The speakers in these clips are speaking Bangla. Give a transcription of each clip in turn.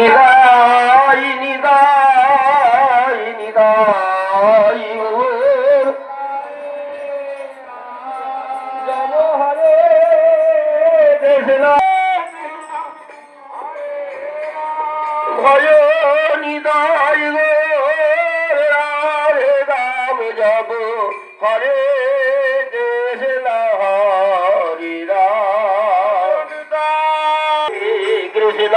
নিদাই নিদাই নিদাই মোর। যাব হরে দেশলা ভয় নিদাই গো রাধে দাম যাব হরে দেশলা হরি রাম। কৃষ্ণ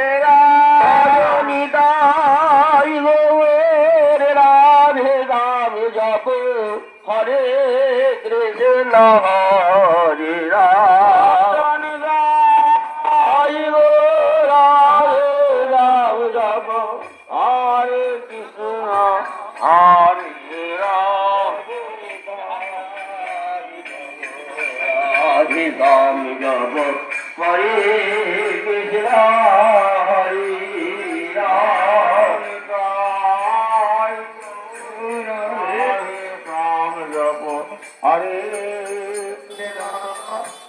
রাম হরে কৃষ্ণ হরে রাম। রাম, জপ। হরে কৃষ্ণ হরে রাম। রাধে রাম, জপ। হরে কৃষ্ণ জপ হরে কৃষ্ণ হরে